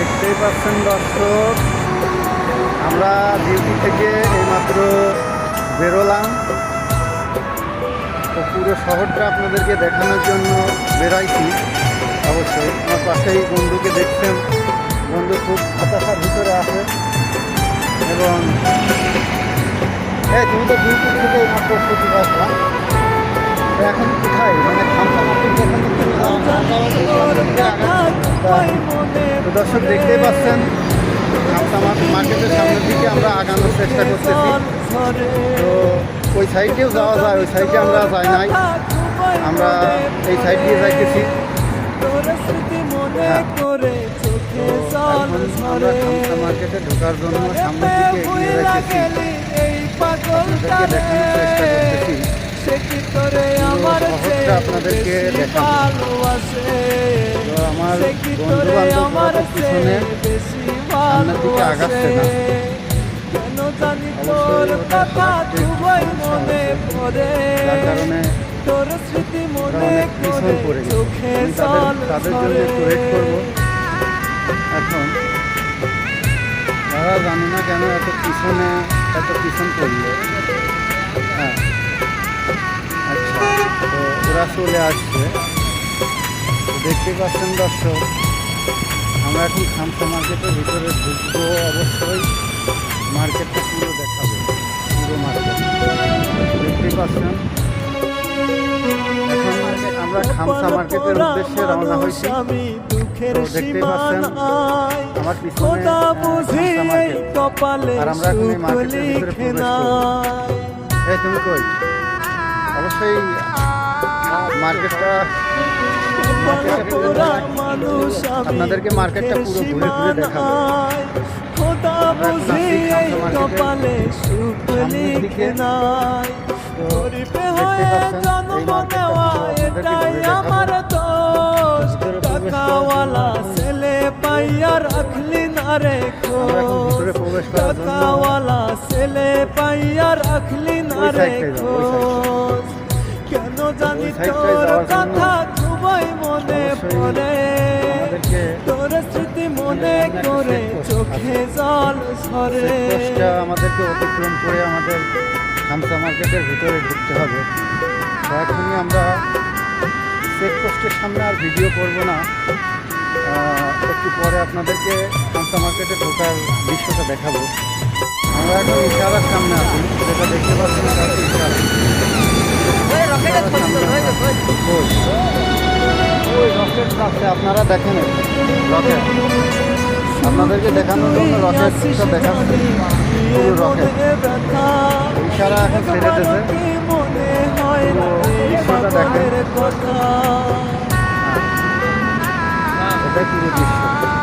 দেখতেই পাচ্ছেন দর্শক, আমরা ডিউটি থেকে এইমাত্র বেরোলাম। তো পুরো শহরটা আপনাদেরকে দেখানোর জন্য বেরাইছি। অবশ্যই আমার পাশেই বন্ধুকে দেখছেন। বন্ধু খুব হতাশার ভিতরে আছে। এবং হ্যাঁ তুমি তো ডিউটি থেকে এইমাত্র ছুটি আসলা দর্শক দেখতেই পাচ্ছেন মার্কেটের সামনের দিকে আমরা আগানোর চেষ্টা করতেছি। তো ওই সাইডেও যাওয়া যায়, ওই সাইডে আমরা যাই নাই। আমরা এই সাইড দিয়ে যাইতেছি। হ্যাঁ। মার্কেটে ঢোকার জন্য দিকে শহরটা আপনাদেরকে দেখাবো। তো আমার বন্ধু বান্ধবরা তো পিছনে সামনের দিকে আগাচ্ছে না। তাদের জন্য একটু ওয়েট করব। এখন তারা জানি না কেন এত পিছনে এত পিছন পড়ল। হ্যাঁ। তো চলে আসছে দেখতে পাচ্ছেন দর্শক আমরা এখন খামসা মার্কেটের ভিতরে ঢুকবো অবশ্যই। মার্কেটটা পুরো দেখাবো পুরো মার্কেট। দেখতেই পাচ্ছেন? এখন আমরা খামসা মার্কেটের উদ্দেশ্যে রওনা হয়েছি। পাচ্ছেন, আমার পিছনে, খোদা আহ, বুঝি খামসা এই মার্কেট। কপালে আর আমরা এখন মার্কেটের ভিতরে প্রবেশ করব। এই তুমি কই? অবশ্যই মার্কেটটা আপনাদেরকে মার্কেটটা পুরো ঘুরে ঘুরে দেখাবো। টাকাওয়ালা ছেলে পাইয়া রাখলি না রে কথা খুবই মনে পড়ে। তোর স্মৃতি মনে করে চোখে জল ঝরে। আমাদেরকে অতিক্রম করে আমাদের খামসা মার্কেটের ভিতরে ঢুকতে হবে। এখনই আমরা চেকপোস্টের সামনে আর ভিডিও করব না। একটু পরে আপনাদেরকে খামসা মার্কেটে ঢোকার দৃশ্যটা দেখাবো। আমরা এখন ইশারার সামনে আছি। ওই, রকেট আছে আপনারা দেখেন রকেট আপনাদেরকে দেখানোর জন্য রকেটটা দেখাচ্ছি পুরো রকেট ইশারা এখন ছেড়ে দিয়েছে মনে হয় দৃশ্যটা দেখেন। কথা পুরো দৃশ্য